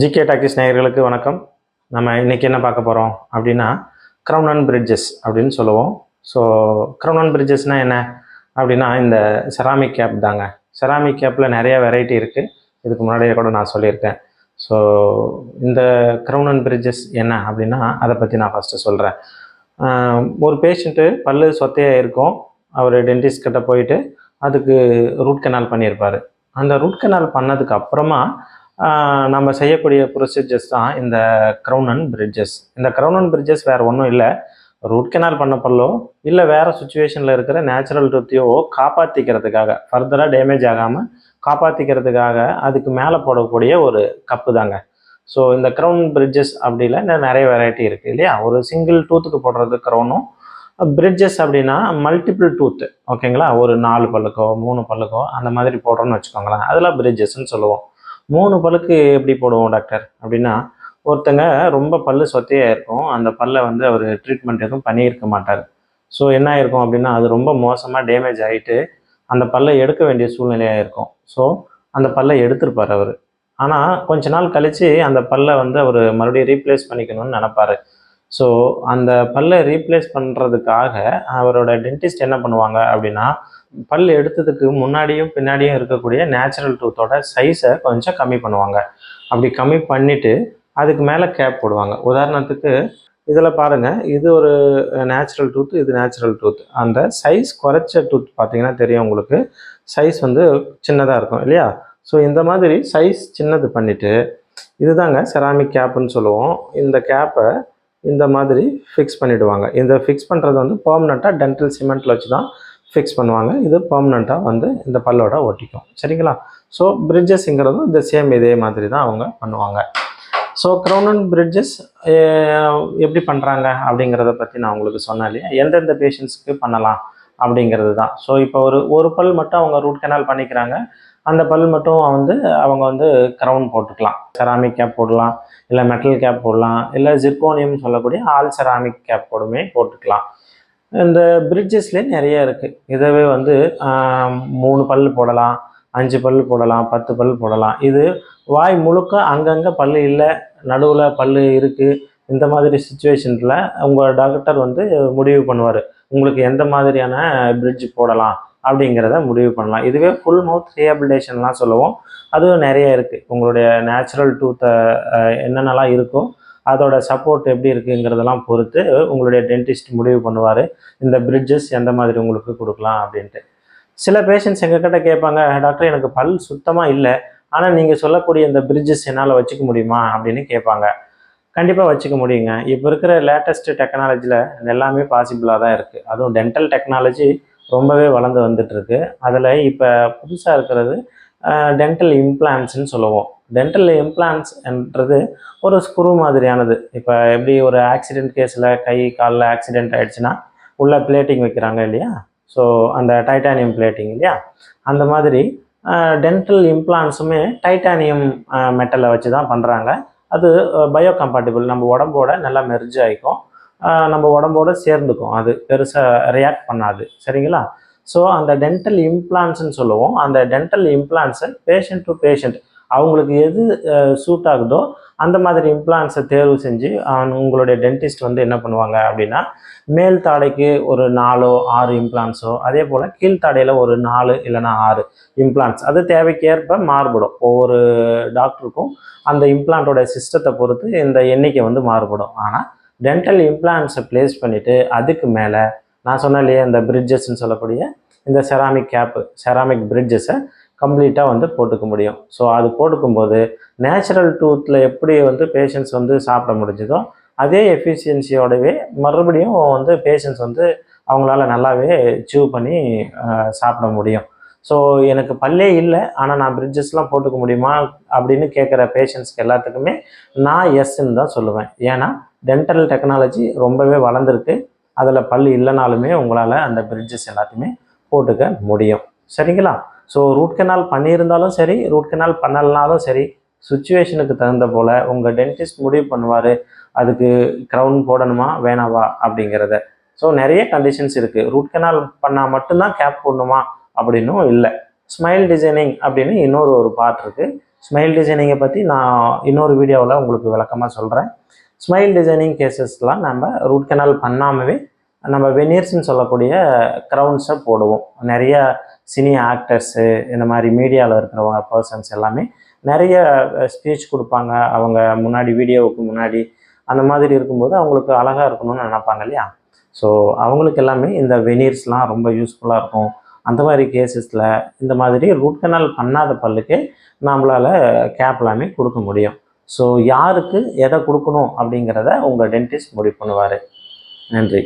GK talkies நேயர்களுக்கு வணக்கம். நம்ம இன்றைக்கி என்ன பார்க்க போகிறோம் அப்படின்னா க்ரௌன் அண்ட் பிரிட்ஜஸ் அப்படின்னு சொல்லுவோம். ஸோ க்ரௌன் அண்ட் பிரிட்ஜஸ்னால் என்ன? அப்படின்னா இந்த செராமிக் கேப் தாங்க. செராமிக் கேப்பில் நிறைய வெரைட்டி இருக்குது இதுக்கு முன்னாடியே கூட நான் சொல்லியிருக்கேன். ஸோ இந்த க்ரௌன் அண்ட் பிரிட்ஜஸ் என்ன அப்படின்னா அதை பற்றி நான் ஃபஸ்ட்டு சொல்கிறேன் ஒரு பேஷண்ட்டு பல்லு சொத்தையாக இருக்கும். அவர் டென்டிஸ்ட் கிட்ட போயிட்டு அதுக்கு ரூட் கெனால் பண்ணியிருப்பார். அந்த ரூட் கெனால் பண்ணதுக்கு அப்புறமா நம்ம செய்யக்கூடிய ப்ரொசீஜர்ஸ் தான் இந்த க்ரௌன் அண்ட் பிரிட்ஜஸ் இந்த க்ரௌன் அண்ட் பிரிட்ஜஸ் வேறு ஒன்றும் இல்லை. ரூட் கெனால் பண்ண பல்லோ இல்லை வேறு சுச்சுவேஷனில் இருக்கிற நேச்சுரல் டூத்தையோ காப்பாற்றிக்கிறதுக்காக ஃபர்தராக டேமேஜ் ஆகாமல் காப்பாற்றிக்கிறதுக்காக அதுக்கு மேலே போடக்கூடிய ஒரு கப்பு தாங்க. ஸோ இந்த க்ரௌன் பிரிட்ஜஸ் அப்படில நிறைய வெரைட்டி இருக்குது இல்லையா? ஒரு சிங்கிள் டூத்துக்கு போடுறது க்ரௌனும் பிரிட்ஜஸ் அப்படின்னா மல்டிபிள் டூத்து ஓகேங்களா ஒரு நாலு பல்லுக்கோ மூணு பல்லுக்கோ அந்த மாதிரி போடுறோன்னு வச்சுக்கோங்களேன். அதெல்லாம் பிரிட்ஜஸ்ன்னு சொல்லுவோம். மூணு பல்லுக்கு எப்படி போடுவோம் டாக்டர்? அப்படின்னா ஒருத்தங்க ரொம்ப பல்லு சொத்தையாக இருக்கும். அந்த பல்லை வந்து அவர் ட்ரீட்மெண்ட் எதுவும் பண்ணியிருக்க மாட்டார். ஸோ என்ன ஆயிருக்கும் அப்படின்னா அது ரொம்ப மோசமாக டேமேஜ் ஆகிட்டு அந்த பல்லை எடுக்க வேண்டிய சூழ்நிலையாக இருக்கும். ஸோ அந்த பல்லை எடுத்திருப்பார் அவர். ஆனால் கொஞ்ச நாள் கழித்து அந்த பல்லை வந்து அவர் மறுபடியும் ரீப்ளேஸ் பண்ணிக்கணும்னு நினப்பார். ஸோ அந்த பல்லை ரீப்ளேஸ் பண்ணுறதுக்காக அவரோட டென்டிஸ்ட் என்ன பண்ணுவாங்க அப்படின்னா பல் எடுத்ததுக்கு முன்னாடியும் பின்னாடியும் இருக்கக்கூடிய நேச்சுரல் டூத்தோட சைஸை கொஞ்சம் கம்மி பண்ணுவாங்க. அப்படி கம்மி பண்ணிவிட்டு அதுக்கு மேலே கேப் போடுவாங்க. உதாரணத்துக்கு இதில் பாருங்கள் இது ஒரு நேச்சுரல் டூத் இது நேச்சுரல் டூத் அந்த சைஸ் குறைச்ச டூத் பார்த்தீங்கன்னா தெரியும் உங்களுக்கு. சைஸ் வந்து சின்னதாக இருக்கும் இல்லையா? ஸோ இந்த மாதிரி சைஸ் சின்னது பண்ணிவிட்டு இதுதாங்க செராமிக் கேப்புன்னு சொல்லுவோம். இந்த கேப்பை இந்த மாதிரி ஃபிக்ஸ் பண்ணிவிடுவாங்க இந்த ஃபிக்ஸ் பண்ணுறது வந்து பர்மனெண்ட்டாக டென்டல் சிமெண்ட்டில் வச்சு தான் ஃபிக்ஸ் பண்ணுவாங்க. இது பர்மனெண்ட்டாக வந்து இந்த பல்லோட ஒட்டிக்கும். சரிங்களா? ஸோ பிரிட்ஜஸ்ங்கிறதும் இந்த சேம் இதே மாதிரி தான் அவங்க பண்ணுவாங்க. ஸோ க்ரௌன் அண்ட் பிரிட்ஜஸ் எப்படி பண்ணுறாங்க அப்படிங்கிறத பற்றி நான் உங்களுக்கு சொன்னேன் இல்லையா? எந்தெந்த பேஷண்ட்ஸ்க்கு பண்ணலாம் அப்படிங்கிறது தான். ஸோ இப்போ ஒரு ஒரு பல் மட்டும் அவங்க ரூட் கெனால் பண்ணிக்கிறாங்க. அந்த பல் மட்டும் வந்து அவங்க வந்து க்ரௌன் போட்டுக்கலாம். செராமிக் கேப் போடலாம். இல்லை மெட்டல் கேப் போடலாம். இல்லை ஜிர்கோனியம் சொல்லக்கூடிய ஆல் செராமிக் கேப் போடுமே போட்டுக்கலாம். இந்த பிரிட்ஜஸ்லேயே நிறைய இருக்குது இதவே வந்து மூணு பல் போடலாம் அஞ்சு பல் போடலாம் பத்து பல் போடலாம். இது வாய் முழுக்க அங்கங்கே பல் இல்லை நடுவில் பல் இருக்குது இந்த மாதிரி சுச்சுவேஷனில் உங்கள் டாக்டர் வந்து முடிவு பண்ணுவார். உங்களுக்கு எந்த மாதிரியான பிரிட்ஜ் போடலாம் அப்படிங்கிறத முடிவு பண்ணலாம். இதுவே ஃபுல் மவுத் ரீஹபிலிட்டேஷன்லாம் சொல்லுவோம். அதுவும் நிறைய இருக்குது உங்களுடைய நேச்சுரல் டூத்தை என்னென்னலாம் இருக்கோ அதோட சப்போர்ட் எப்படி இருக்குங்கிறதெல்லாம் பொறுத்து உங்களுடைய டென்டிஸ்ட் முடிவு பண்ணுவார். இந்த பிரிட்ஜஸ் எந்த மாதிரி உங்களுக்கு கொடுக்கலாம் அப்படின்ட்டு. சில பேஷண்ட்ஸ் எங்ககிட்ட கேட்பாங்க டாக்டர் எனக்கு பல் சுத்தமாக இல்லை. ஆனால் நீங்கள் சொல்லக்கூடிய இந்த பிரிட்ஜஸ் என்னால் வச்சுக்க முடியுமா? அப்படின்னு கேட்பாங்க. கண்டிப்பாக வச்சுக்க முடியுங்க. இப்போ இருக்கிற லேட்டஸ்ட் டெக்னாலஜியில் எல்லாமே பாசிபிளாக தான் இருக்குது அதுவும் டென்டல் டெக்னாலஜி ரொம்பவே வளர்ந்து வந்துட்டுருக்கு அதில் இப்போ புதுசாக இருக்கிறது டென்டல் இம்ப்ளான்ட்ஸ்னு சொல்லுவோம். டென்டல் இம்ப்ளான்ட்ஸ்ன்றது ஒரு ஸ்க்ரூ மாதிரியானது. இப்போ எப்படி ஒரு ஆக்சிடென்ட் கேஸில் கை காலில் ஆக்சிடென்ட் ஆகிடுச்சுன்னா உள்ளே பிளேட்டிங் வைக்கிறாங்க இல்லையா? ஸோ அந்த டைட்டானியம் பிளேட்டிங் இல்லையா? அந்த மாதிரி டென்டல் இம்ப்ளான்ஸுமே டைட்டானியம் மெட்டலை வச்சு தான் பண்ணுறாங்க அது பயோ கம்பேட்டிபிள் நம்ம உடம்போட நல்லா மெர்ஜ் ஆகிக்கும் நம்ம உடம்போட சேர்ந்துக்கும். அது பெருசாக ரியாக்ட் பண்ணாது. சரிங்களா? ஸோ அந்த டென்டல் இம்ப்ளான்ஸ்னு சொல்லுவோம். அந்த டென்டல் இம்ப்ளான்ஸை பேஷண்ட் டு பேஷண்ட் அவங்களுக்கு எது சூட் ஆகுதோ அந்த மாதிரி இம்ப்ளான்ஸை தேர்வு செஞ்சு உங்களுடைய டென்டிஸ்ட் வந்து என்ன பண்ணுவாங்க அப்படின்னா மேல் தாடைக்கு ஒரு நாலோ ஆறு இம்ப்ளான்ஸோ அதே போல் கீழ்த்தாடையில் ஒரு நாலு இல்லைன்னா ஆறு இம்ப்ளான்ஸ் அது தேவைக்கேற்ப மாறுபடும். ஒவ்வொரு டாக்டருக்கும் அந்த இம்ப்ளான்ட்டோட சிஸ்டத்தை பொறுத்து இந்த எண்ணிக்கை வந்து மாறுபடும். ஆனால் டென்டல் இம்ப்ளான்ஸை ப்ளேஸ் பண்ணிவிட்டு அதுக்கு மேலே நான் சொன்னேன் இல்லையா இந்த பிரிட்ஜஸ்ன்னு சொல்லக்கூடிய இந்த செராமிக் கேப்பு செராமிக் பிரிட்ஜஸை கம்ப்ளீட்டாக வந்து போட்டுக்க முடியும். ஸோ அது போட்டுக்கும்போது நேச்சுரல் டூத்தில் எப்படி வந்து பேஷண்ட்ஸ் வந்து சாப்பிட முடிஞ்சதோ அதே எஃபிஷியன்சியோடவே மறுபடியும் வந்து பேஷண்ட்ஸ் வந்து அவங்களால நல்லாவே சீவ் பண்ணி சாப்பிட முடியும். ஸோ எனக்கு பல்லே இல்லை ஆனால் நான் பிரிட்ஜஸ்லாம் போட்டுக்க முடியுமா அப்படின்னு கேட்குற பேஷண்ட்ஸ்க்கு எல்லாத்துக்குமே நான் எஸ்ன்னு தான் சொல்லுவேன். ஏன்னா டென்டல் டெக்னாலஜி ரொம்பவே வளர்ந்துருக்கு. அதில் பல் இல்லைனாலுமே உங்களால் அந்த பிரிட்ஜஸ் எல்லாத்தையுமே போட்டுக்க முடியும். சரிங்களா? ஸோ ரூட் கெனால் பண்ணியிருந்தாலும் சரி ரூட் கெனால் பண்ணலனாலும் சரி சுச்சுவேஷனுக்கு தகுந்த போல் உங்கள் டென்டிஸ்ட் முடிவு பண்ணுவார் அதுக்கு க்ரௌன் போடணுமா வேணாவா அப்படிங்கிறத. ஸோ நிறைய கண்டிஷன்ஸ் இருக்குது ரூட் கெனால் பண்ணால் மட்டும்தான் கேப் போடணுமா அப்படின்னும் இல்லை. ஸ்மைல் டிசைனிங் அப்படின்னு இன்னொரு ஒரு பார்ட் இருக்குது ஸ்மைல் டிசைனிங்கை பற்றி நான் இன்னொரு வீடியோவில் உங்களுக்கு விளக்கமாக சொல்கிறேன் ஸ்மைல் டிசைனிங் கேசஸ்லாம் நம்ம ரூட் கெனால் பண்ணாமவே நம்ம வெனியர்ஸ்னு சொல்லக்கூடிய க்ரௌன்ஸை போடுவோம். நிறைய சினி ஆக்டர்ஸு இந்த மாதிரி மீடியாவில் இருக்கிறவங்க பர்சன்ஸ் எல்லாமே நிறைய ஸ்பீச் கொடுப்பாங்க. அவங்க முன்னாடி வீடியோவுக்கு முன்னாடி அந்த மாதிரி இருக்கும்போது அவங்களுக்கு அழகாக இருக்கணும்னு நினைப்பாங்க இல்லையா? ஸோ அவங்களுக்கு எல்லாமே இந்த வெனீர்ஸ்லாம் ரொம்ப யூஸ்ஃபுல்லாக இருக்கும். அந்த மாதிரி கேசஸில் இந்த மாதிரி ரூட் கனால் பண்ணாத பல்லுக்கு நம்மளால் கேப் எல்லாமே கொடுக்க முடியும். ஸோ யாருக்கு எதை கொடுக்கணும் அப்படிங்கிறத உங்கள் டென்டிஸ்ட் முடிவு பண்ணுவார். நன்றி.